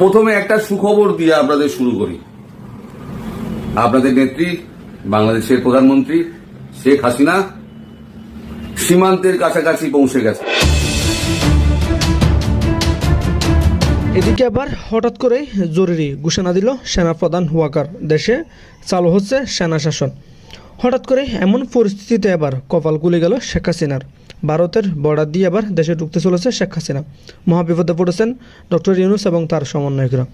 প্রথমে একটা সুখবর দিয়ে আপনাদের শুরু করি। আপনাদের নেত্রী, বাংলাদেশের প্রধানমন্ত্রী শেখ হাসিনা সীমান্তের কাছাকাছি পৌঁছে গেছে। এদিকে আবার হঠাৎ করেই জরুরি ঘোষণা দিল সেনাপ্রধান ওয়াকার দেশে চালু হচ্ছে সেনা শাসন। হঠাৎ করে এমন পরিস্থিতিতে আবার কপাল গুলে গেল শেখ হাসিনার। ভারতের বর্ডার দিয়ে আবার দেশে ঢুকতে চলেছে শেখ হাসিনা। মহাবিপদে পড়েছেন ডক্টর ইউনুস এবং তার সমন্বয়করা।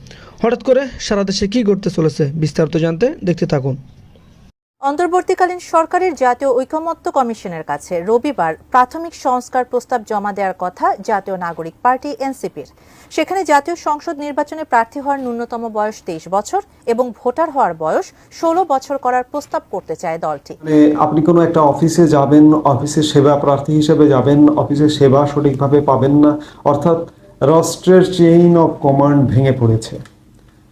হঠাৎ করে সারা দেশে কী ঘটতে চলেছে বিস্তারিত জানতে দেখতে থাকুন। অন্তর্বর্তীকালীন সরকারের জাতীয় ঐকমত্য কমিশনের কাছে রবিবার প্রাথমিক সংস্কার প্রস্তাব জমা দেওয়ার কথা জাতীয় নাগরিক পার্টি, এনসিপির। সেখানে জাতীয় সংসদ নির্বাচনে প্রার্থী হওয়ার ন্যূনতম বয়স তেইশ বছর এবং ভোটার হওয়ার বয়স ষোলো বছর করার প্রস্তাব করতে চায় দলটি। মানে আপনি কোনো একটা অফিসে যাবেন, অফিসের সেবা প্রার্থী হিসেবে যাবেন, অফিসের সেবা সঠিকভাবে পাবেন না, অর্থাৎ রাষ্ট্রের চেইন অফ কমান্ড ভেঙে পড়েছে।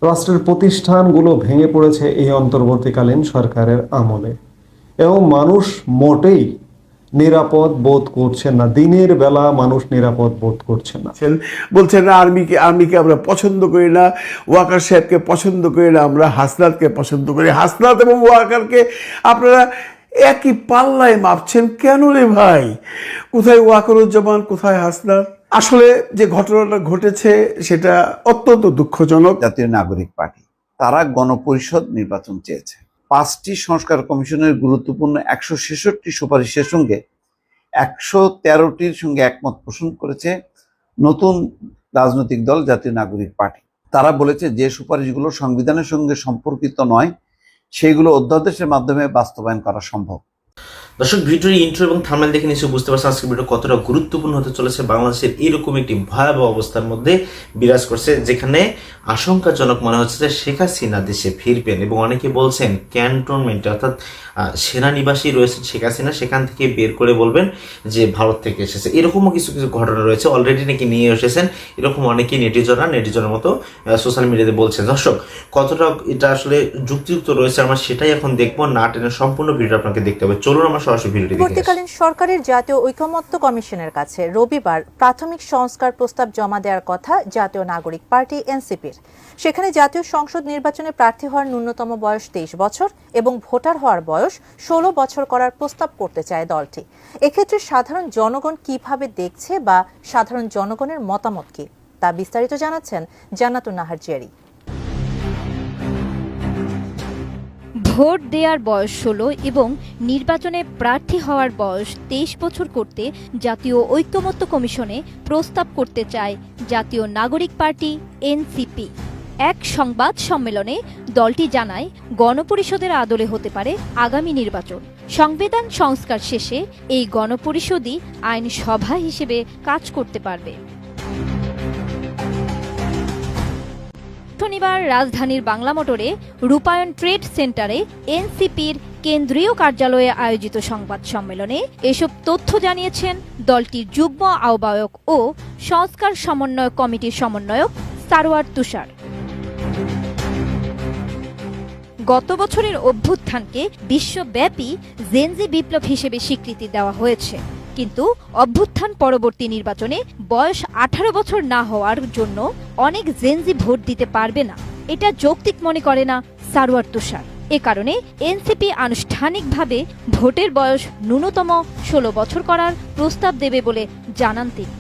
রাষ্ট্রের প্রতিষ্ঠানগুলো ভেঙে পড়েছে এই অন্তর্বর্তীকালীন সরকারের আমলে। এবং মানুষ মোটেই নিরাপদ বোধ করছে না। দিনের বেলা মানুষ নিরাপদ বোধ করছে না। বলছেন বলছেন না আর্মিকে আর্মিকে আমরা পছন্দ করি না, ওয়াকার সাহেবকে পছন্দ করি না, আমরা হাসনাতকে পছন্দ করি। হাসনাত এবং ওয়াকারকে আপনারা একই পাল্লায় মাপছেন কেন রে ভাই? কোথায় ওয়াকারুজ্জামান কোথায় হাসনাত? আসলে যে ঘটনাটা ঘটেছে, সেটা অত্যন্ত দুঃখজনক। জাতীয় নাগরিক পার্টি, তারা গণপরিষদ নির্বাচন চেয়েছে। পাঁচটি সংস্কার কমিশনের গুরুত্বপূর্ণ একশো ছেষট্টি সুপারিশের সঙ্গে একশো তেরোটির সঙ্গে একমত পোষণ করেছে নতুন রাজনৈতিক দল জাতীয় নাগরিক পার্টি। তারা বলেছে, যে সুপারিশগুলো সংবিধানের সঙ্গে সম্পর্কিত নয় সেইগুলো অধ্যাদেশের মাধ্যমে বাস্তবায়ন করা সম্ভব। দর্শক, ভিডিওর ইন্ট্রো এবং থামেল দেখে নিশ্চয়ই বুঝতে পারছেন আজকে ভিডিও কতটা গুরুত্বপূর্ণ হতে চলেছে বাংলাদেশের এরকম একটি ভয়াবহ অবস্থার মধ্যে বিরাজ করছে, যেখানে আশঙ্কাজনক মনে হচ্ছে যে শেখ হাসিনা দেশে ফিরবেন এবং অনেকে বলছেন ক্যান্টনমেন্টে, অর্থাৎ সেনানিবাসী রয়েছেন শেখ হাসিনা, সেখান থেকে বের করে বলবেন যে ভারত থেকে এসেছে। এরকমও কিছু কিছু ঘটনা রয়েছে অলরেডি নাকি নিয়ে এসেছেন, এরকম অনেকেই নেটিজনরা, নেটিজনের মতো সোশ্যাল মিডিয়াতে বলছেন। দর্শক, কতটা এটা আসলে যুক্তিযুক্ত রয়েছে আমরা সেটাই এখন দেখব, না টেনে সম্পূর্ণ ভিডিও আপনাকে দেখতে হবে। চলুন আমরা সরাসরি ভিডিওটি পরবর্তীকালীন সরকারের জাতীয় ঐকমত্য কমিশনের কাছে রবিবার প্রাথমিক সংস্কার প্রস্তাব জমা দেওয়ার কথা জাতীয় নাগরিক পার্টি, এনসিপির। সেখানে জাতীয় সংসদ নির্বাচনে প্রার্থী হওয়ার ন্যূনতম বয়স তেইশ বছর এবং ভোটার হওয়ার বয়স ষোলো বছর করার প্রস্তাব করতে চায় দলটি। এক্ষেত্রে সাধারণ জনগণ কীভাবে দেখছে বা সাধারণ জনগণের মতামত কি তা বিস্তারিত জানাচ্ছেন জান্নাতুন নাহার জেরি। ভোট দেওয়ার বয়স ষোলো এবং নির্বাচনে প্রার্থী হওয়ার বয়স তেইশ বছর করতে জাতীয় ঐক্যমত্য কমিশনে প্রস্তাব করতে চায় জাতীয় নাগরিক পার্টি এনসিপি। এক সংবাদ সম্মেলনে দলটি জানায়, গণপরিষদের আদলে হতে পারে আগামী নির্বাচন। সংবিধান সংস্কার শেষে এই গণপরিষদই আইন সভা হিসেবে কাজ করতে পারবে। শনিবার রাজধানীর বাংলা মোটরে রূপায়ণ ট্রেড সেন্টারে এনসিপির কেন্দ্রীয় কার্যালয়ে আয়োজিত সংবাদ সম্মেলনে এসব তথ্য জানিয়েছেন দলটির যুগ্ম আহ্বায়ক ও সংস্কার সমন্বয় কমিটির সমন্বয়ক সারোয়ার তুষার। গত বছরের অভ্যুত্থানকে বিশ্বব্যাপী জেনজি বিপ্লব হিসেবে স্বীকৃতি দেওয়া হয়েছে। কিন্তু অভ্যুত্থান পরবর্তী নির্বাচনে বয়স আঠারো বছর না হওয়ার জন্য অনেক জেনজি ভোট দিতে পারবে না। এটা যৌক্তিক মনে করে না সারোয়ার তুষার। এ কারণে এনসিপি আনুষ্ঠানিকভাবে ভোটের বয়স ন্যূনতম ষোলো বছর করার প্রস্তাব দেবে বলে জানান তিনি।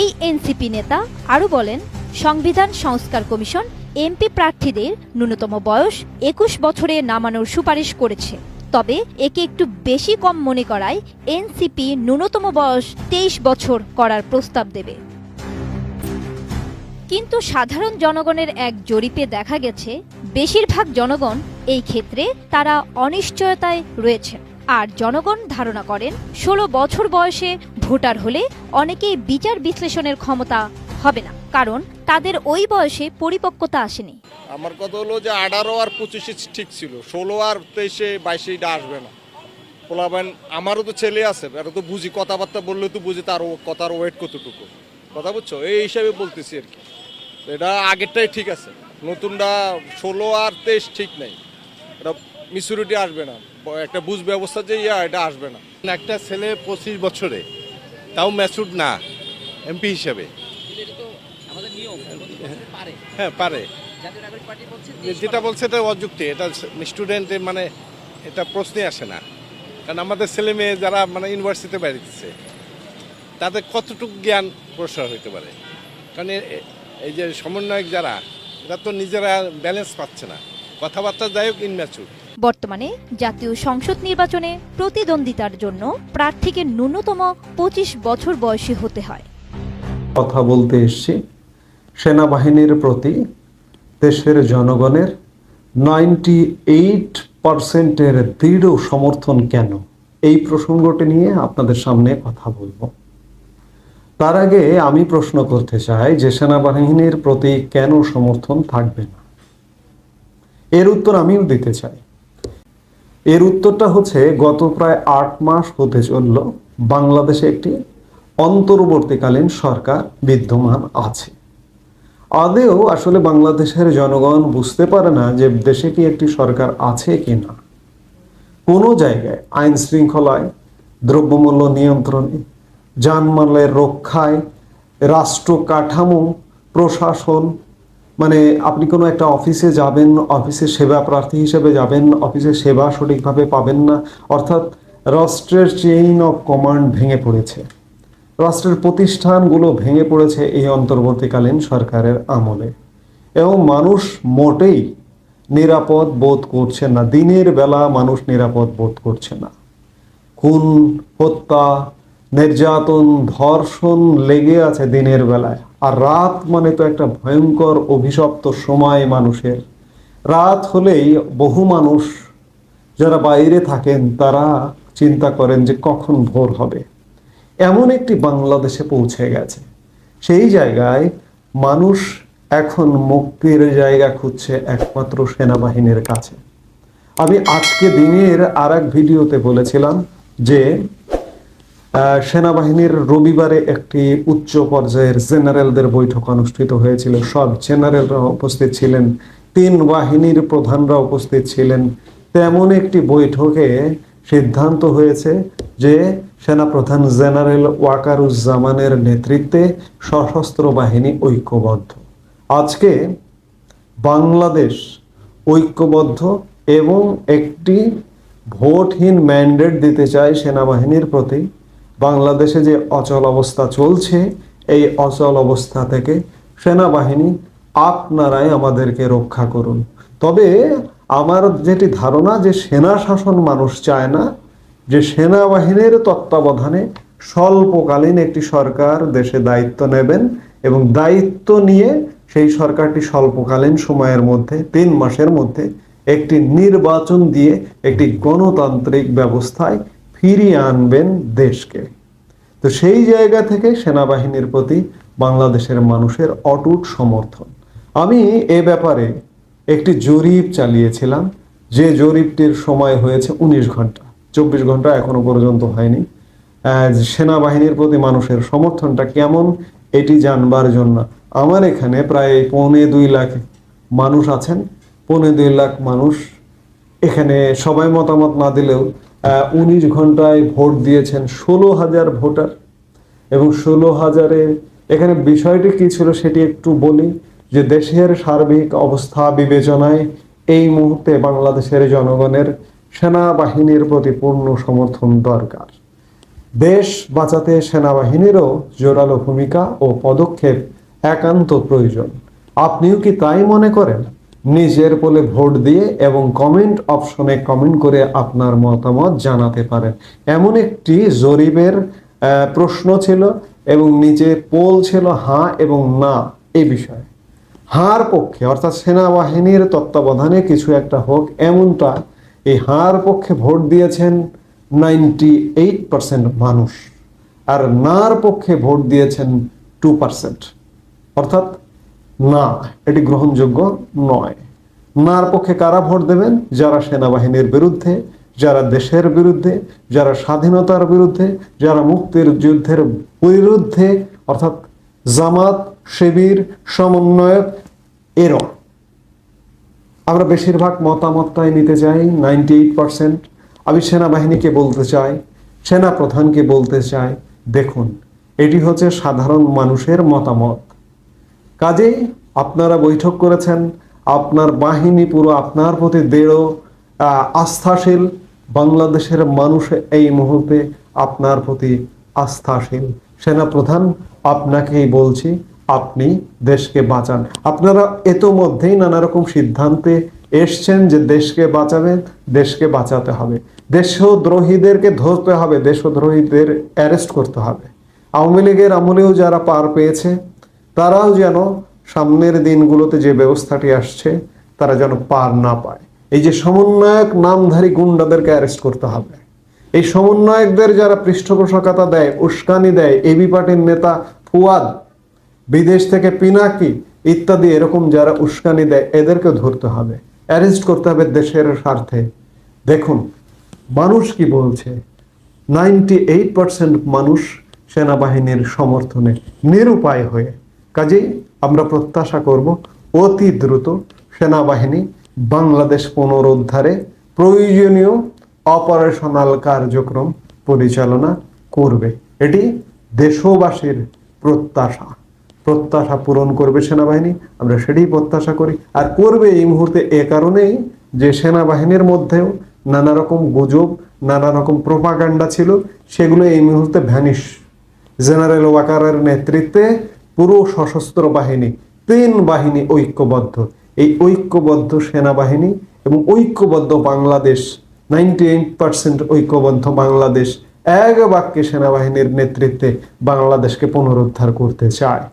এই এনসিপি নেতা আরও বলেন, সংবিধান সংস্কার কমিশন এমপি প্রার্থীদের ন্যূনতম বয়স একুশ বছরে নামানোর সুপারিশ করেছে। তবে একে একটু বেশি কম মনে করায় এনসিপি ন্যূনতম বয়স তেইশ বছর করার প্রস্তাব দেবে। কিন্তু সাধারণ জনগণের এক জরিপে দেখা গেছে, বেশিরভাগ জনগণ এই ক্ষেত্রে তারা অনিশ্চয়তায় রয়েছেন আর জনগণ ধারণা করেন, ষোলো বছর বয়সে ভোটার হলে অনেকেই বিচার বিশ্লেষণের ক্ষমতা হবে না। কারণ তাদের ওই বয়সে পরিপক্কতা আসেনি। আমার কথা হলো যে আঠারো আর পঁচিশে ঠিক ছিল ষোলো আর তেইশে বাইশে এটা আসবে না। পোলাবেন আমারও তো ছেলে আছে এটা তো বুঝি কথাবার্তা বললে তো বুঝি তার ও- কথার ওয়েট কতটুকু। কথা বুঝছ? এই হিসাবে বলতেছি আর কি। এটা আগেরটাই ঠিক আছে নতুনটা ষোলো আর তেইশ ঠিক নেই। এটা মিসুরিটি আসবে না একটা বুঝ ব্যবস্থা যে ইয়া এটা আসবে না। একটা ছেলে পঁচিশ বছরে তাও ম্যাচুর না এমপি হিসাবে। হ্যাঁ পারে। যেটা বলছে এটা অযুক্তি এটা স্টুডেন্ট মানে এটা প্রশ্নে আসে না। কারণ আমাদের ছেলে মেয়ে যারা মানে ইউনিভার্সিটিতে বেরিয়েছে তাদের কতটুকু জ্ঞান প্রসার হইতে পারে? কারণ এই যে সমন্বয়ক যারা এরা তো নিজেরা ব্যালেন্স পাচ্ছে না। কথাবার্তা যাই হোক ইনম্যাচুর বর্তমানে জাতীয় সংসদ নির্বাচনে প্রতিদ্বন্দ্বিতার জন্য প্রার্থীকে ন্যূনতম পঁচিশ বছর বয়সী হতে হয়। কথা বলতে এসছি। সেনাবাহিনীর প্রতি দেশের জনগণের নাইনটি এইট পার্সেন্টের দৃঢ় সমর্থন কেন? এই প্রসঙ্গটি নিয়ে আপনাদের সামনে কথা বলব। তার আগে আমি প্রশ্ন করতে চাই যে সেনাবাহিনীর প্রতি কেন সমর্থন থাকবে না? এর উত্তর আমিও দিতে চাই। এর উত্তরটা হচ্ছে, গত প্রায় আট মাস হতে চলল বাংলাদেশে একটি অন্তর্বর্তীকালীন সরকার বিদ্যমান আছে। আদেও আসলে বাংলাদেশের জনগণ বুঝতে পারে না যে দেশে কি একটি সরকার আছে কি না কোনো জায়গায় আইন শৃঙ্খলায়, দ্রব্যমূল্য নিয়ন্ত্রণে জানমালের রক্ষায়, রাষ্ট্র কাঠামো, প্রশাসন মানে আপনি কোনো একটা অফিসে যাবেন, অফিসে সেবা প্রার্থী হিসেবে যাবেন, অফিসে সেবা সঠিকভাবে পাবেন না, অর্থাৎ রাষ্ট্রের চেইন অফ কমান্ড ভেঙে পড়েছে। রাষ্ট্রের প্রতিষ্ঠানগুলো ভেঙে পড়েছে এই অন্তর্বর্তীকালীন সরকারের আমলে। এবং মানুষ মোটেই নিরাপদ বোধ করছে না। দিনের বেলা মানুষ নিরাপদ বোধ করছে না। খুন, হত্যা, নির্যাতন, ধর্ষণ লেগে আছে দিনের বেলায়। আর রাত মানে তো একটা ভয়ঙ্কর অভিশপ্ত সময় মানুষের। রাত হলেই বহু মানুষ যারা বাইরে থাকেন, তারা চিন্তা করেন যে কখন ভোর হবে। এমন একটি বাংলাদেশে পৌঁছে গেছে। সেই জায়গায় মানুষ এখন মুক্তির জায়গা খুঁজছে একমাত্র সেনাবাহিনীর কাছে। আমি আজকে দিনের আর ভিডিওতে বলেছিলাম যে সেনাবাহিনীর রবিবারে একটি উচ্চ পর্যায়ের জেনারেলদের বৈঠক অনুষ্ঠিত হয়েছিল। সব জেনারেলরা উপস্থিত ছিলেন, তিন বাহিনীর প্রধানরা উপস্থিত ছিলেন। তেমন একটি বৈঠকে সিদ্ধান্ত হয়েছে যে সেনাপ্রধান জেনারেল ওয়াকারুজ্জামানের নেতৃত্বে সশস্ত্র বাহিনী ঐক্যবদ্ধ। আজকে বাংলাদেশ ঐক্যবদ্ধ এবং একটি ভোটহীন ম্যান্ডেট দিতে চায় সেনাবাহিনীর প্রতি। বাংলাদেশে যে অচল অবস্থা চলছে, এই অচল অবস্থা থেকে সেনাবাহিনী আপনারাই আমাদেরকে রক্ষা করুন। তবে আমার যেটি ধারণা যে সেনা শাসন মানুষ চায় না যে সেনাবাহিনীর তত্ত্বাবধানে স্বল্পকালীন একটি সরকার দেশে দায়িত্ব নেবেন এবং দায়িত্ব নিয়ে সেই সরকারটি স্বল্পকালীন সময়ের মধ্যে, তিন মাসের মধ্যে একটি নির্বাচন দিয়ে একটি গণতান্ত্রিক ব্যবস্থায় ফিরিয়ে আনবেন দেশকে। তো সেই জায়গা থেকে সেনাবাহিনীর প্রতি বাংলাদেশের মানুষের অটুট সমর্থন। আমি এ ব্যাপারে একটি জরিপ চালিয়েছিলাম। যে জরিপটির সময় হয়েছে উনিশ ঘণ্টা। চব্বিশ ঘণ্টা এখনও পর্যন্ত হয়নি। সেনাবাহিনীর প্রতি মানুষের সমর্থনটা কেমন, এটি জানবার জন্য আমার এখানে প্রায় পৌনে দুই লাখ মানুষ আছেন। পৌনে দুই লাখ মানুষ এখানে সবাই মতামত না দিলেও উনিশ ঘন্টায় ভোট দিয়েছেন ষোলো হাজার ভোটার। এবং ষোলো হাজারে এখানে বিষয়টি কি ছিল সেটি একটু বলি, যে দেশের সার্বিক অবস্থা বিবেচনায় এই মুহূর্তে বাংলাদেশের জনগণের সেনাবাহিনীর প্রতি পূর্ণ সমর্থন দরকার। দেশ বাঁচাতে সেনাবাহিনীরও জোরালো ভূমিকা ও পদক্ষেপ একান্ত প্রয়োজন। আপনিও কি তাই মনে করেন? নিজের বলে ভোট দিয়ে এবং কমেন্ট অপশনে কমেন্ট করে আপনার মতামত জানাতে পারেন। এমন একটি জরিপের প্রশ্ন ছিল এবং নিচে পোল ছিল হ্যাঁ এবং না এ বিষয়ে। হার পক্ষে, অর্থাৎ সেনাবাহিনীর তত্ত্বাবধানে কিছু একটা হোক, এমনটা এই হার পক্ষে ভোট দিয়েছেন নাইনটি এইট পার্সেন্ট মানুষ আর নার পক্ষে ভোট দিয়েছেন টু পার্সেন্ট। অর্থাৎ না, এটি গ্রহণযোগ্য নয়। নার পক্ষে কারা ভোট দেবেন? যারা সেনাবাহিনীর বিরুদ্ধে, যারা দেশের বিরুদ্ধে, যারা স্বাধীনতার বিরুদ্ধে, যারা মুক্তির যুদ্ধের বিরুদ্ধে, অর্থাৎ জামাত, শিবির, সমন্বয়ক এরা আমরা বেশিরভাগ মতামতটাই নিতে চাই নাইনটি এইট পার্সেন্ট আমি সেনাবাহিনীকে বলতে চাই সেনা প্রধানকে বলতে চাই, দেখুন, এটি হচ্ছে সাধারণ মানুষের মতামত। কাজেই আপনারা বৈঠক করেছেন, আপনার বাহিনী পুরো আপনার প্রতি দৃঢ় আস্থাশীল, বাংলাদেশের মানুষ এই মুহূর্তে আপনার প্রতি আস্থাশীল। সেনাপ্রধান, আপনাকেই বলছি আপনি দেশকে বাঁচান। আপনারা ইতোমধ্যেই নানা রকম সিদ্ধান্তে এসছেন যে দেশকে বাঁচাবেন দেশকে বাঁচাতে হবে। দেশদ্রোহীদেরকে ধরতে হবে, দেশদ্রোহীদের অ্যারেস্ট করতে হবে। আওয়ামী লীগের আমলেও যারা পার পেয়েছে, তারাও যেন সামনের দিনগুলোতে যে ব্যবস্থাটি আসছে, তারা যেন পার না পায়। এই যে সমন্বয়ক নামধারী গুন্ডাদেরকে অ্যারেস্ট করতে হবে। এই সমন্বয়কদের যারা পৃষ্ঠপোষকতা দেয়, উস্কানি দেয়, এবি পার্টির নেতা ফুয়াদ বিদেশ থেকে পিনাকি ইত্যাদি এরকম যারা উস্কানি দেয় এদেরকে ধরতে হবে। অ্যারেস্ট করতে হবে দেশের স্বার্থে। দেখুন, মানুষ কি বলছে? নাইনটি এইট পার্সেন্ট মানুষ সেনাবাহিনীর সমর্থনে নিরুপায় হয়ে। কাজেই আমরা প্রত্যাশা করব, অতি দ্রুত সেনাবাহিনী বাংলাদেশ পুনরুদ্ধারে প্রয়োজনীয় অপারেশনাল কার্যক্রম পরিচালনা করবে। এটি দেশবাসীর প্রত্যাশা। প্রত্যাশা পূরণ করবে সেনাবাহিনী, আমরা সেটাই প্রত্যাশা করি। আর করবে এই মুহূর্তে এ কারণেই যে সেনাবাহিনীর মধ্যেও নানা রকম গুজব, নানা রকম প্রোপাগান্ডা ছিল, সেগুলো এই মুহূর্তে ভ্যানিশ। জেনারেল ওয়াকারের নেতৃত্বে পুরো সশস্ত্র বাহিনী, তিন বাহিনী ঐক্যবদ্ধ। এই ঐক্যবদ্ধ সেনাবাহিনী এবং ঐক্যবদ্ধ বাংলাদেশ নাইনটি এইট পার্সেন্ট ঐক্যবদ্ধ বাংলাদেশ, এক বাক্যে সেনাবাহিনীর নেতৃত্বে বাংলাদেশকে পুনরুদ্ধার করতে চায়।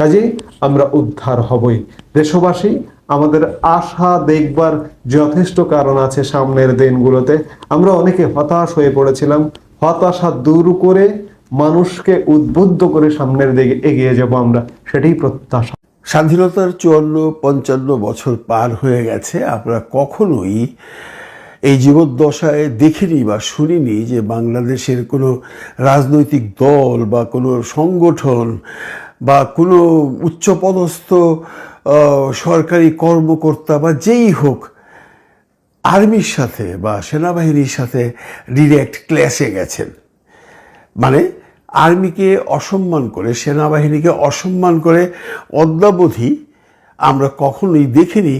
কাজেই আমরা উদ্ধার হবই। দেশবাসী, আমাদের আশা, দেখবার যথেষ্ট কারণ আছে সামনের দিনগুলোতে। আমরা অনেকে হতাশ হয়ে পড়েছিলাম। হতাশা দূর করে মানুষকে উদ্বুদ্ধ করে সামনের দিকে এগিয়ে যাব আমরা, সেটাই প্রত্যাশা। স্বাধীনতার চুয়ান্ন, পঞ্চান্ন বছর পার হয়ে গেছে। আমরা কখনোই এই জীবদ্দশায় দেখিনি বা শুনিনি যে বাংলাদেশের কোনো রাজনৈতিক দল বা কোনো সংগঠন বা কোনো উচ্চপদস্থ সরকারি কর্মকর্তা বা যেই হোক, আর্মির সাথে বা সেনাবাহিনীর সাথে ডিরেক্ট ক্ল্যাশে গেছেন। মানে আর্মিকে অসম্মান করে, সেনাবাহিনীকে অসম্মান করে অদ্যাবধি আমরা কখনোই দেখিনি।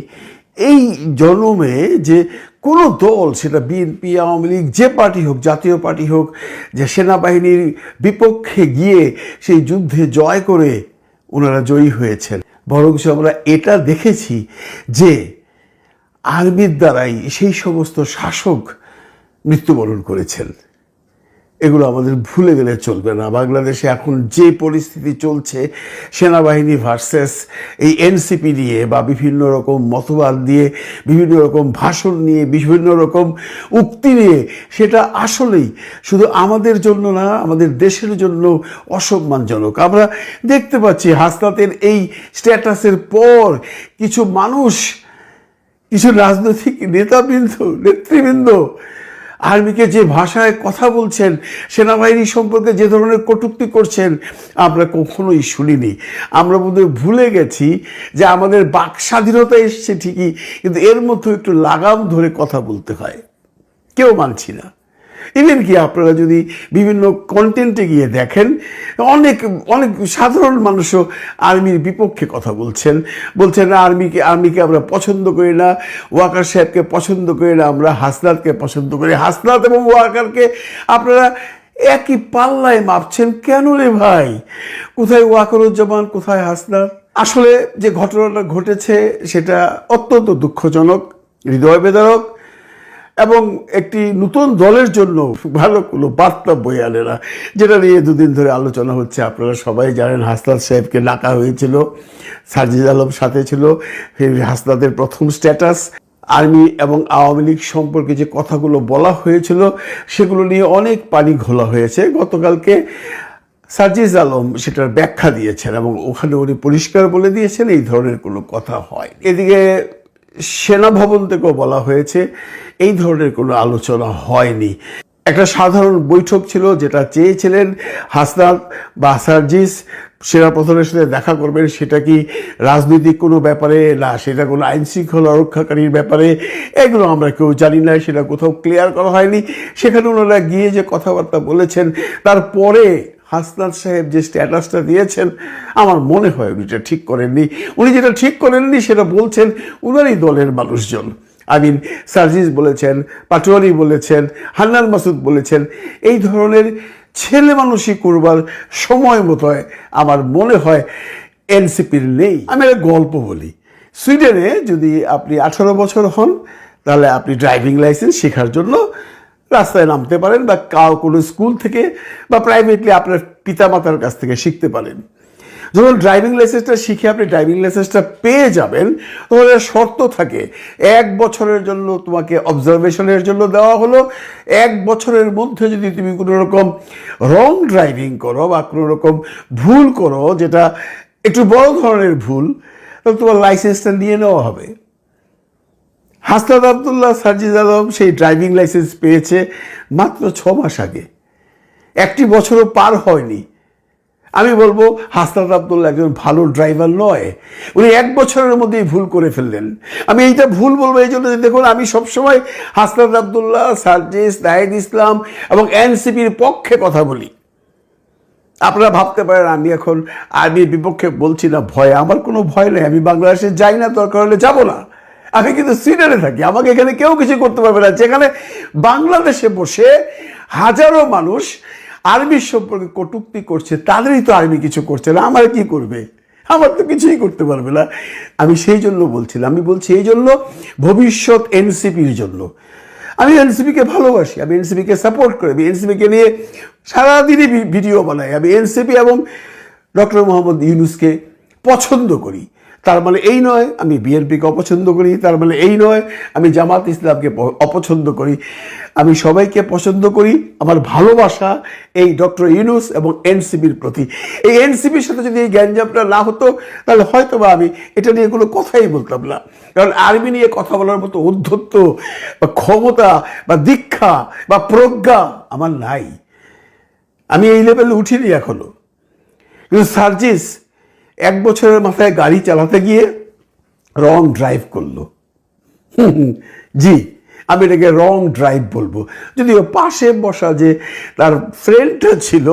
এই জন্মে যে কোনো দল, সেটা বিএনপি আওয়ামী লীগ, যে পার্টি হোক, জাতীয় পার্টি হোক, যে সেনাবাহিনীর বিপক্ষে গিয়ে সেই যুদ্ধে জয় করে ওনারা জয়ী হয়েছেন। বরং আমরা এটা দেখেছি যে আর্মির দ্বারাই সেই সমস্ত শাসক মৃত্যুবরণ করেছেন। এগুলো আমাদের ভুলে গেলে চলবে না। বাংলাদেশে এখন যে পরিস্থিতি চলছে, সেনাবাহিনী ভার্সেস এই এনসিপি নিয়ে বা বিভিন্ন রকম মতবাদ দিয়ে, বিভিন্ন রকম ভাষণ নিয়ে, বিভিন্ন রকম উক্তি নিয়ে, সেটা আসলেই শুধু আমাদের জন্য না, আমাদের দেশের জন্য অসম্মানজনক। আমরা দেখতে পাচ্ছি হাসনাতের এই স্ট্যাটাসের পর কিছু মানুষ, কিছু রাজনৈতিক নেতাবৃন্দ, নেতৃবৃন্দ আর্মিকে যে ভাষায় কথা বলছেন, সেনাবাহিনী সম্পর্কে যে ধরনের কটুক্তি করছেন, আমরা কখনোই শুনিনি। আমরা বোধহয় ভুলে গেছি যে আমাদের বাক স্বাধীনতা এসছে ঠিকই, কিন্তু এর মধ্যে একটু লাগাম ধরে কথা বলতে হয়। কেউ মানছি না। ইভেন কি আপনারা যদি বিভিন্ন কন্টেন্টে গিয়ে দেখেন, অনেক অনেক সাধারণ মানুষও আর্মির বিপক্ষে কথা বলছেন। বলছেন, আর্মিকে আর্মিকে আমরা পছন্দ করি না, ওয়াকার সাহেবকে পছন্দ করি না, আমরা হাসনাতকে পছন্দ করি। হাসনাত এবং ওয়াকারকে আপনারা একই পাল্লায় মাপছেন কেন রে ভাই? কোথায় ওয়াকারুজ্জামান, কোথায় হাসনাত? আসলে যে ঘটনাটা ঘটেছে, সেটা অত্যন্ত দুঃখজনক, হৃদয় বেদরক। এবং একটি নতুন দলের জন্য ভালো কোনো বার্তা বই আনে না, যেটা নিয়ে দুদিন ধরে আলোচনা হচ্ছে। আপনারা সবাই জানেন হাসনাত সাহেবকে ডাকা হয়েছিল সাজিদ আলম সাথে ছিল সেই হাসনাতের প্রথম স্ট্যাটাস। আর্মি এবং আওয়ামী লীগ সম্পর্কে যে কথাগুলো বলা হয়েছিল, সেগুলো নিয়ে অনেক পানি ঘোলা হয়েছে। গতকালকে সাজিজ আলম সেটার ব্যাখ্যা দিয়েছেন এবং ওখানে উনি পরিষ্কার বলে দিয়েছেন, এই ধরনের কোনো কথা হয় এদিকে সেনা ভবন থেকেও বলা হয়েছে এই ধরনের কোনো আলোচনা হয়নি। একটা সাধারণ বৈঠক ছিল, যেটা চেয়েছিলেন হাসনাত বা সার্জিস, সেনাপ্রধানের সাথে দেখা করবেন, সেটা কি রাজনৈতিক কোনো ব্যাপারে না, সেটা কোনো আইন শৃঙ্খলা রক্ষাকারীর ব্যাপারে, এগুলো আমরা কেউ জানি না, সেটা কোথাও ক্লিয়ার করা হয়নি। সেখানে ওনারা গিয়ে যে কথাবার্তা বলেছেন, তারপরে হাসনাত সাহেব যে স্ট্যাটাসটা দিয়েছেন, আমার মনে হয় উনি এটা ঠিক করেননি। উনি যেটা ঠিক করেননি সেটা বলছেন উনারই দলের মানুষজন। আই মিন সার্জিস বলেছেন, পাটোয়ারি বলেছেন, হান্নান মাসুদ বলেছেন, এই ধরনের ছেলে মানুষই করবার সময় মতো আমার মনে হয় এনসিপির নেই। আমি একটা গল্প বলি। সুইডেনে যদি আপনি আঠারো বছর হন, তাহলে আপনি ড্রাইভিং লাইসেন্স শেখার জন্য রাস্তায় নামতে পারেন বা কাউ কোনো স্কুল থেকে বা প্রাইভেটলি আপনার পিতামাতার কাছ থেকে শিখতে পারেন। যখন ড্রাইভিং লাইসেন্সটা শিখে আপনি ড্রাইভিং লাইসেন্সটা পেয়ে যাবেন তখন শর্ত থাকে, এক বছরের জন্য তোমাকে অবজারভেশনের জন্য দেওয়া হলো, এক বছরের মধ্যে যদি তুমি কোনো রকম রং ড্রাইভিং করো বা কোনো রকম ভুল করো, যেটা একটু বড় ধরনের ভুল, তাহলে তোমার লাইসেন্সটা নিয়ে নেওয়া হবে। হাসনাদ আবদুল্লাহ সার্জিজ আলম সেই ড্রাইভিং লাইসেন্স পেয়েছে মাত্র ছ মাস আগে। একটি বছরও পার হয়নি। আমি বলব, হাসনাত আবদুল্লাহ একজন ভালো ড্রাইভার নয়। উনি এক বছরের মধ্যেই ভুল করে ফেললেন। আমি এইটা ভুল বলব, এই জন্য দেখুন, আমি সবসময় হাসনাত আবদুল্লাহ সার্জিস নাহিদ ইসলাম এবং এনসিপির পক্ষে কথা বলি। আপনারা ভাবতে পারেন, আমি এখন আর্মির বিপক্ষে বলছি না, ভয়, আমার কোনো ভয় নেই। আমি বাংলাদেশে যাই না, দরকার হলে যাব না। আমি কিন্তু সুইডেনে থাকি, আমাকে এখানে কেউ কিছু করতে পারবে না, যেখানে বাংলাদেশে বসে হাজারো মানুষ আর্মির সম্পর্কে কটুক্তি করছে, তাদেরই তো আর্মি কিছু করছে না, আমার কি করবে? আমার তো কিছুই করতে পারবে না। আমি সেই জন্য বলছিলাম, আমি বলছি এই জন্য ভবিষ্যৎ এনসিপির জন্য। আমি এনসিপিকে ভালোবাসি, আমি এনসিপিকে সাপোর্ট করি, আমি এনসিপিকে নিয়ে সারাদিনই ভিডিও বানাই, আমি এনসিপি এবং ডক্টর মোহাম্মদ ইউনুসকে পছন্দ করি। তার মানে এই নয়, আমি বিএনপিকে অপছন্দ করি, তার মানে এই নয়, আমি জামাত ইসলামকে অপছন্দ করি। আমি সবাইকে পছন্দ করি, আমার ভালোবাসা এই ডক্টর ইউনুস এবং এনসিবির প্রতি। এই এনসিবির সাথে যদি এই গ্যাঞ্জামটা না হতো, তাহলে হয়তো বা আমি এটা নিয়ে কোনো কথাই বলতাম না। কারণ আর্মি নিয়ে কথা বলার মতো উদ্ধত্ত বা ক্ষমতা বা দীক্ষা বা প্রজ্ঞা আমার নাই। আমি এই লেভেলে উঠিনি এখনও। কিন্তু সার্জিস এক বছরের মাথায় গাড়ি চালাতে গিয়ে রং ড্রাইভ করল। জি, আমি এটাকে রং ড্রাইভ বলব। যদিও পাশে বসা যে তার ফ্রেন্ডটা ছিল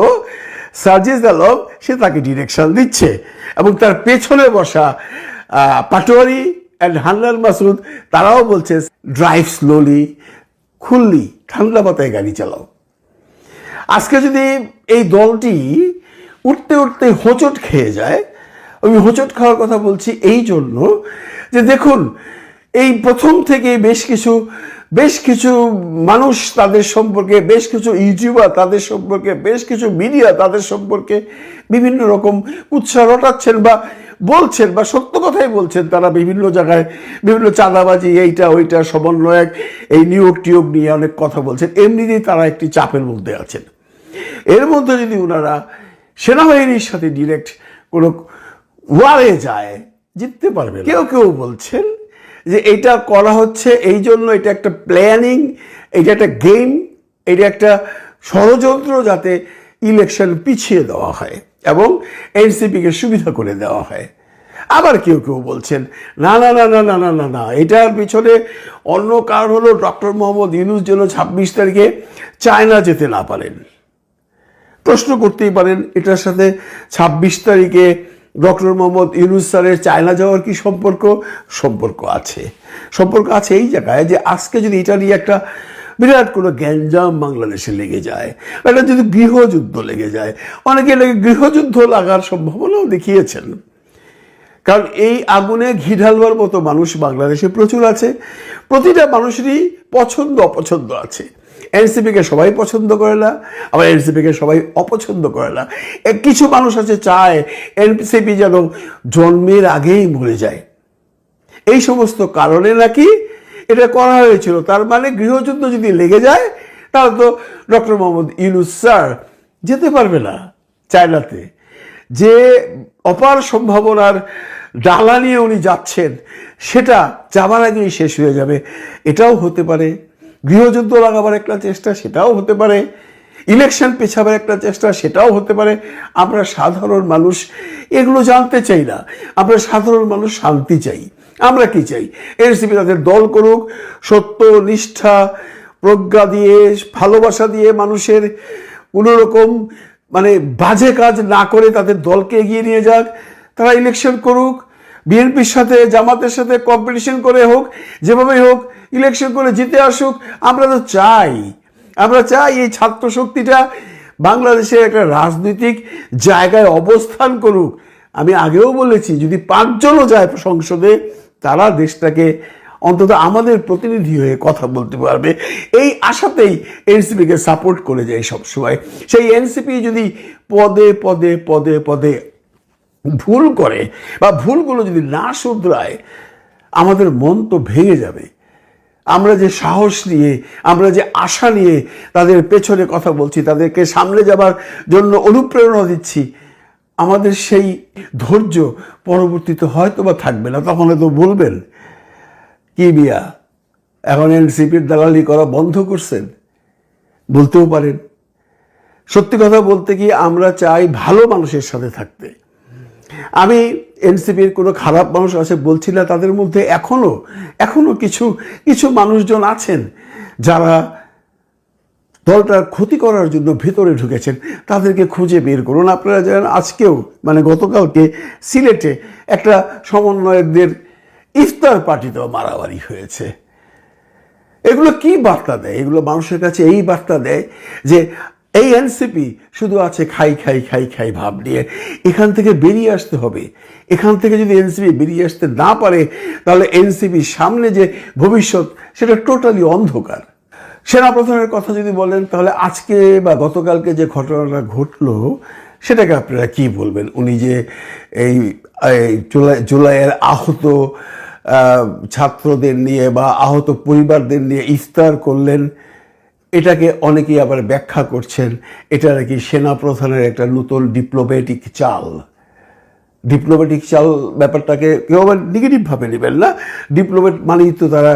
সার্জিস আলম সে তাকে ডিরেকশন দিচ্ছে এবং তার পেছনে বসা পাটোয়ারি অ্যান্ড হান্নান মাসুদ তারাও বলছে ড্রাইভ স্লোলি খুললি, ঠান্ডা মাথায় গাড়ি চালাও। আজকে যদি এই দলটি উঠতে উঠতে হোঁচট খেয়ে যায় আমি হোঁচট খাওয়ার কথা বলছি এই জন্য যে দেখুন, এই প্রথম থেকে বেশ কিছু বেশ কিছু মানুষ তাদের সম্পর্কে, বেশ কিছু ইউটিউবার তাদের সম্পর্কে, বেশ কিছু মিডিয়া তাদের সম্পর্কে বিভিন্ন রকম উৎসাহ রটাচ্ছেন বা বলছেন বা সত্য কথাই বলছেন। তারা বিভিন্ন জায়গায় বিভিন্ন চাঁদাবাজি, এইটা, ওইটা, সমন্বয়ক, এই নিয়োগ টিয়োগ নিয়ে অনেক কথা বলছেন। এমনিতেই তারা একটি চাপের মধ্যে আছেন। এর মধ্যে যদি ওনারা সেনাবাহিনীর সাথে ডিরেক্ট কোনো ওয়ারে যায়, জিততে পারবে কেউ কেউ বলছেন যে এটা করা হচ্ছে এই জন্য এটা একটা প্ল্যানিং এটা একটা গেম এটা একটা ষড়যন্ত্র যাতে ইলেকশন পিছিয়ে দেওয়া হয় এবং এনসিপিকে সুবিধা করে দেওয়া হয়। আবার কেউ কেউ বলছেন, না না না না না না না না, এটার পিছনে অন্য কারণ হলো ডক্টর মোহাম্মদ ইউনুস যেন ছাব্বিশ তারিখে চায়না যেতে না পারেন। প্রশ্ন করতেই পারেন, এটার সাথে ছাব্বিশ তারিখে ডক্টর মোহাম্মদ ইউনুস স্যারের চায়না যাওয়ার কি সম্পর্ক? সম্পর্ক আছে। সম্পর্ক আছে এই জায়গায় যে আজকে যদি এটা নিয়ে একটা বিরাট কোনো গ্যাঞ্জাম বাংলাদেশে লেগে যায় বা একটা যদি গৃহযুদ্ধ লেগে যায়, অনেকে এটাকে গৃহযুদ্ধ লাগার সম্ভাবনাও দেখিয়েছেন। কারণ এই আগুনে ঘি ঢালবার মতো মানুষ বাংলাদেশে প্রচুর আছে। প্রতিটা মানুষেরই পছন্দ অপছন্দ আছে। এনসিপিকে সবাই পছন্দ করে না, আবার এনসিপিকে সবাই অপছন্দ করে না। কিছু মানুষ আছে চায় এনসিপি যেন জন্মের আগেই মরে যায়। এই সমস্ত কারণে নাকি এটা করা হয়েছিল। তার মানে গৃহযুদ্ধ যদি লেগে যায়, তাহলে তো ডক্টর মোহাম্মদ ইউনুস স্যার যেতে পারবে না চায়নাতে। যে অপার সম্ভাবনার ডালা নিয়ে উনি যাচ্ছেন, সেটা যাবার আগেই শেষ হয়ে যাবে। এটাও হতে পারে। গৃহযুদ্ধ লাগাবার একটা চেষ্টা, সেটাও হতে পারে। ইলেকশন পেছাবার একটা চেষ্টা, সেটাও হতে পারে। আমরা সাধারণ মানুষ, এগুলো জানতে চাই না। আমরা সাধারণ মানুষ শান্তি চাই। আমরা কি চাই? এনসিপি তাদের দল করুক, সত্য, নিষ্ঠা, প্রজ্ঞা দিয়ে, ভালোবাসা দিয়ে মানুষের কোনোরকম মানে বাজে কাজ না করে তাদের দলকে এগিয়ে নিয়ে যাক। তারা ইলেকশন করুক, বিএনপির সাথে, জামাতের সাথে কম্পিটিশন করে হোক যেভাবে হোক ইলেকশন করে জিতে আসুক, আমরা তো চাই। আমরা চাই এই ছাত্র শক্তিটা বাংলাদেশের একটা রাজনৈতিক জায়গায় অবস্থান করুক। আমি আগেও বলেছি, যদি পাঁচজনও যায় সংসদে, তারা দেশটাকে অন্তত আমাদের প্রতিনিধি হয়ে কথা বলতে পারবে। এই আশাতেই এনসিপিকে সাপোর্ট করে যায় সবসময়। সেই এনসিপি যদি পদে পদে পদে পদে ভুল করে বা ভুলগুলো যদি না শুধরায়, আমাদের মন তো ভেঙে যাবে। আমরা যে সাহস নিয়ে, আমরা যে আশা নিয়ে তাদের পেছনে কথা বলছি, তাদেরকে সামনে যাবার জন্য অনুপ্রেরণা দিচ্ছি, আমাদের সেই ধৈর্য পরবর্তীতে হয়তো বা থাকবে না, তখন হয়তো বলবেন, কি বিয়া এখন এনসিপির দালালি করা বন্ধ করছেন? বলতেও পারেন। সত্যি কথা বলতে কি, আমরা চাই ভালো মানুষের সাথে থাকতে। আমি এনসিপির কোনো খারাপ মানুষ আছে বলছি না তাদের মধ্যে এখনও এখনও কিছু কিছু মানুষজন আছেন যারা দলটার ক্ষতি করার জন্য ভেতরে ঢুকেছেন। তাদেরকে খুঁজে বের করুন। আপনারা জানেন আজকেও মানে গতকালকে সিলেটে একটা সমন্বয়কদের ইফতার পার্টিতেও মারামারি হয়েছে। এগুলো কি বার্তা দেয়? এগুলো মানুষের কাছে এই বার্তা দেয় যে এই এনসিপি শুধু আছে খাই খাই খাই খাই ভাব নিয়ে। এখান থেকে বেরিয়ে আসতে হবে। এখান থেকে যদি এনসিপি বেরিয়ে আসতে না পারে তাহলে এনসিপি সামনে যে ভবিষ্যৎ সেটা টোটালি অন্ধকার। সেনাপ্রধানের কথা যদি বলেন তাহলে আজকে বা গতকালকে যে ঘটনাটা ঘটলো সেটাকে আপনারা কি বলবেন? উনি যে এই জুলাই জুলাইয়ের আহত আহ, ছাত্রদের নিয়ে বা আহত পরিবারদের নিয়ে ইফতার করলেন এটাকে অনেকেই আবার ব্যাখ্যা করছেন, এটা নাকি সেনাপ্রধানের একটা নতুন ডিপ্লোম্যাটিক চাল। ডিপ্লোম্যাটিক চাল ব্যাপারটাকে কেউ আবার নেগেটিভভাবে নেবেন না। ডিপ্লোম্যাট মানেই তো তারা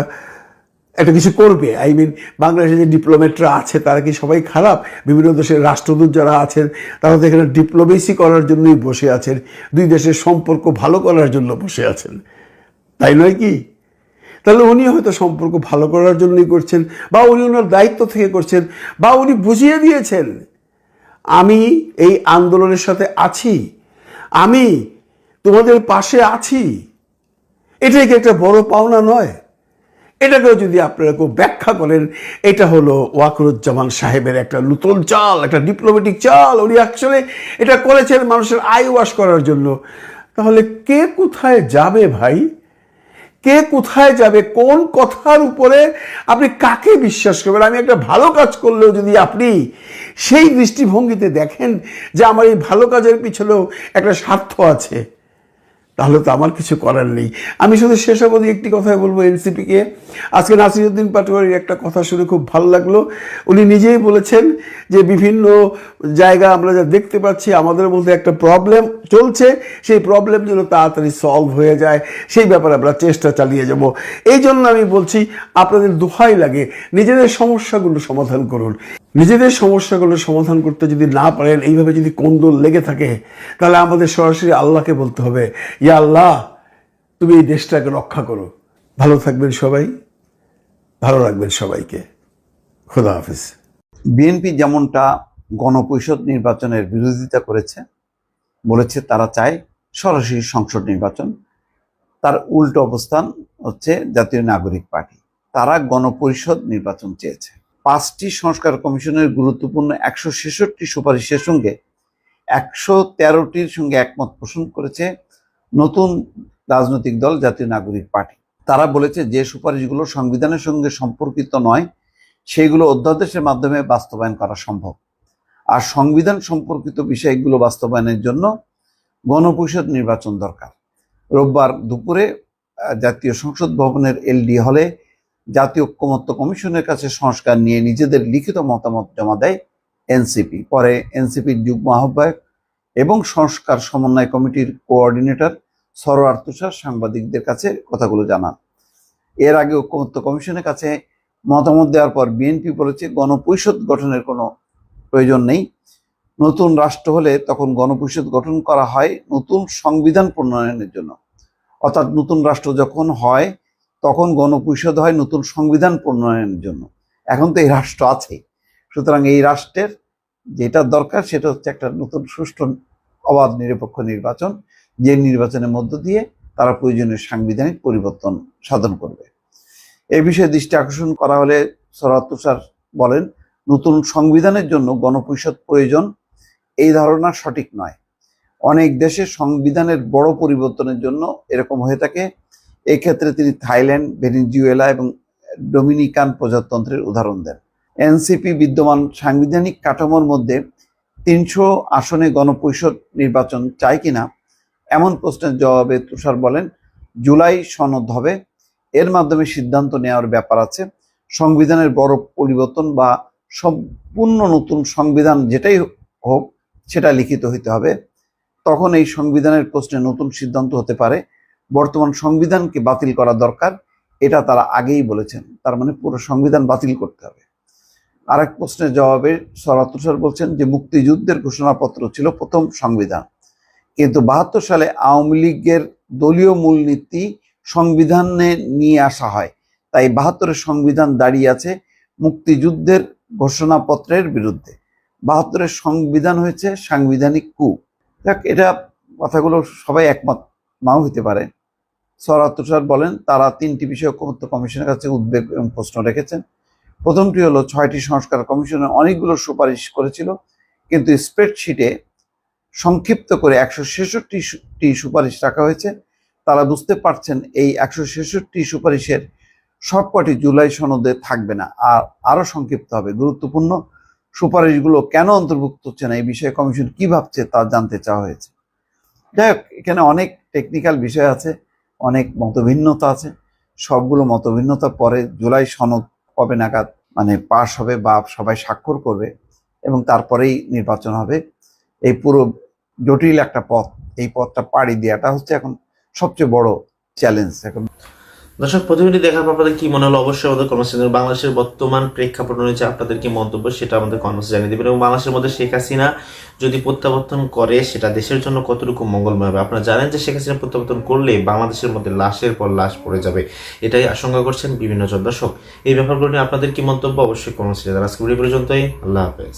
একটা কিছু করবে। আই মিন বাংলাদেশে যে ডিপ্লোম্যাটরা আছে, তারা কি সবাই খারাপ? বিভিন্ন দেশের রাষ্ট্রদূত যারা আছেন, তারা তো এখানে ডিপ্লোমেসি করার জন্যই বসে আছেন, দুই দেশের সম্পর্ক ভালো করার জন্য বসে আছেন। তাই নয় কি? তাহলে উনি হয়তো সম্পর্ক ভালো করার জন্যই করছেন, বা উনি ওনার দায়িত্ব থেকে করছেন, বা উনি বুঝিয়ে দিয়েছেন, আমি এই আন্দোলনের সাথে আছি, আমি তোমাদের পাশে আছি। এটাই কি একটা বড় পাওনা নয়? এটাকেও যদি আপনারা কেউ ব্যাখ্যা করেন, এটা হলো ওয়াকরুজ্জামান সাহেবের একটা নতুন চাল, একটা ডিপ্লোম্যাটিক চাল। উনি অ্যাকচুয়ালি এটা করেছেন মানুষের আই ওয়াশ করার জন্য। তাহলে কে কোথায় যাবে ভাই? কে কোথায় যাবে, কোন কথার উপরে আপনি কাকে বিশ্বাস করবেন? আমি একটা ভালো কাজ করলেও যদি আপনি সেই দৃষ্টিভঙ্গিতে দেখেন যে আমার এই ভালো কাজের পিছনেও একটা স্বার্থ আছে তাহলে তো আমার কিছু করার নেই। আমি শুধু শেষ অবধি একটি কথাই বলব এনসিপিকে। আজকে নাসিরুদ্দিন পাটোয়ারির একটা কথা শুনে খুব ভালো লাগল। উনি নিজেই বলেছেন যে বিভিন্ন জায়গা আমরা যা দেখতে পাচ্ছি, আমাদের মধ্যে একটা প্রবলেম চলছে। সেই প্রবলেম যেন তাড়াতাড়ি সলভ হয়ে যায়, সেই ব্যাপারে আমরা চেষ্টা চালিয়ে যাব। এই জন্য আমি বলছি, আপনাদের দোহাই লাগে। নিজেদের সমস্যাগুলো সমাধান করুন। নিজেদের সমস্যাগুলো সমাধান করতে যদি না পারেন, এইভাবে যদি কোন্দল লেগে থাকে, তাহলে আমাদের সরাসরি আল্লাহকে বলতে হবে, ইয়া আল্লাহ, তুমি এই দেশটাকে রক্ষা করো। ভালো থাকবেন সবাই, ভালো রাখবেন সবাইকে। খোদা হাফিজ। বিএনপি যেমনটা গণপরিষদ নির্বাচনের বিরোধিতা করেছে, বলেছে তারা চায় সরাসরি সংসদ নির্বাচন। তার উল্টো অবস্থান হচ্ছে জাতীয় নাগরিক পার্টি। তারা গণপরিষদ নির্বাচন চেয়েছে। পাঁচটি সংস্কার কমিশনের গুরুত্বপূর্ণ একশো ছেষট্টি সুপারিশের সঙ্গে একশো তেরোটির সঙ্গে একমত পোষণ করেছে নতুন রাজনৈতিক দল, জাতীয় নাগরিক পার্টি। তারা বলেছে যে সুপারিশগুলো সংবিধানের সঙ্গে সম্পর্কিত নয় সেইগুলো অধ্যাদেশের মাধ্যমে বাস্তবায়ন করা সম্ভব। আর সংবিধান সম্পর্কিত বিষয়গুলো বাস্তবায়নের জন্য গণপরিষদ নির্বাচন দরকার। রোববার দুপুরে জাতীয় সংসদ ভবনের এলডি হলে জাতীয় ঐক্যমত্য কমিশনের কাছে সংস্কার নিয়ে নিজেদের লিখিত মতামত জমা দেয় এনসিপি। পরে এনসিপির যুগ্ম আহ্বায়ক এবং সংস্কার সমন্বয় কমিটির কোঅর্ডিনেটর সরোয়ার তুষার সাংবাদিকদের কাছে কথাগুলো জানান। এর আগে ঐক্যমত্য কমিশনের কাছে মতামত দেওয়ার পর বিএনপি বলেছে, গণপরিষদ গঠনের কোনো প্রয়োজন নেই। নতুন রাষ্ট্র হলে তখন গণপরিষদ গঠন করা হয় নতুন সংবিধান প্রণয়নের জন্য। অর্থাৎ নতুন রাষ্ট্র যখন হয় তখন গণপরিষদ হয় নতুন সংবিধান প্রণয়নের জন্য। এখন তো এই রাষ্ট্র আছে। সুতরাং এই রাষ্ট্রের যেটা দরকার সেটা হচ্ছে একটা নতুন সুষ্ঠু অবাধ নিরপেক্ষ নির্বাচন, যে নির্বাচনের মধ্য দিয়ে তারা প্রয়োজনীয় সাংবিধানিক পরিবর্তন সাধন করবে। এই বিষয়ে দৃষ্টি আকর্ষণ করা হলে সরাত তুষার বলেন, নতুন সংবিধানের জন্য গণপরিষদ প্রয়োজন, এই ধারণা সঠিক নয়। অনেক দেশে সংবিধানের বড় পরিবর্তনের জন্য এরকম হয়ে থাকে এক্ষেত্রে তিনি থাইল্যান্ড, ভেনিজুয়েলা এবং ডোমিনিকান প্রজাতন্ত্রের উদাহরণ দেন। এনসিপি বিদ্যমান সাংবিধানিক কাঠামোর মধ্যে তিনশো আসনে গণপরিষদ নির্বাচন চায় কিনা, এমন প্রশ্নের জবাবে তুষার বলেন, জুলাই সনদ হবে। এর মাধ্যমে সিদ্ধান্ত নেওয়ার ব্যাপার আছে। সংবিধানের বড় পরিবর্তন বা সম্পূর্ণ নতুন সংবিধান যেটাই হোক, সেটা লিখিত হইতে হবে। তখন এই সংবিধানের প্রশ্নে নতুন সিদ্ধান্ত হতে পারে। বর্তমান সংবিধানকে বাতিল করা দরকার, এটা তারা আগেই বলেছেন। তার মানে পুরো সংবিধান বাতিল করতে হবে। আরেক প্রশ্নের জবাবে সরাত তুষার বলছেন যে, মুক্তিযুদ্ধের ঘোষণাপত্র ছিল প্রথম সংবিধান। কিন্তু বাহাত্তর সালে আওয়ামী লীগের দলীয় মূলনীতি সংবিধানে নিয়ে আসা হয়। তাই বাহাত্তরের সংবিধান দাঁড়িয়ে আছে মুক্তিযুদ্ধের ঘোষণাপত্রের বিরুদ্ধে। বাহাত্তরের সংবিধান হয়েছে সাংবিধানিক কু দেখ এটা কথাগুলো সবাই একমত নাও হতে পারে। সরাত তুষার বলেন, তারা তিনটি বিষয় ঐক্যমত্য কমিশনের কাছে উদ্বেগ এবং প্রশ্ন রেখেছেন। প্রথমটি হলো, ছয়টি সংস্কার কমিশনের অনেকগুলো সুপারিশ করেছিল, কিন্তু স্প্রেডশিটে সংক্ষিপ্ত করে একশো ছেষট্টি সুপারিশ রাখা হয়েছে। তারা বুঝতে পারছেন এই একশো ছেষট্টি সুপারিশের সবকটি জুলাই সনদে থাকবে না, আর আরও সংক্ষিপ্ত হবে। গুরুত্বপূর্ণ, সুপারিশগুলো কেন অন্তর্ভুক্ত হচ্ছে না, এই বিষয়ে কমিশন কি ভাবছে তা জানতে চাওয়া হয়েছে। যাই হোক, এখানে অনেক টেকনিক্যাল বিষয় আছে। অনেক মতভিন্নতা আছে। সবগুলো মতভিন্নতার পরে জুলাই সনদ হবে নাগাদ মানে পাশ হবে বা সবাই স্বাক্ষর করবে এবং তারপরেই নির্বাচন হবে, এই পুরো জটিল একটা পথ। এই পথটা পাড়ি দেওয়াটা হচ্ছে এখন সবচেয়ে বড় চ্যালেঞ্জ এখন। দর্শক, প্রতিনিধি দেখার পর আপনাদের কি মনে হলো? অবশ্যই আমাদের কর্মসূচি বাংলাদেশের বর্তমান প্রেক্ষাপট অনুযায়ী আপনাদের কি মন্তব্য সেটা আমাদের কর্মসূচি জানিয়ে দেবেন। এবং বাংলাদেশের মধ্যে শেখ হাসিনা যদি প্রত্যাবর্তন করে, সেটা দেশের জন্য কতটুকু মঙ্গলময় হবে? আপনারা জানেন যে শেখ হাসিনা প্রত্যাবর্তন করলে বাংলাদেশের মধ্যে লাশের পর লাশ পড়ে যাবে। এটাই আশঙ্কা করছেন বিভিন্ন জন দর্শক। এই ব্যাপারগুলো নিয়ে আপনাদের কি মন্তব্য? অবশ্যই কর্মসূচি আজকে পর্যন্তই। আল্লাহ হাফেজ।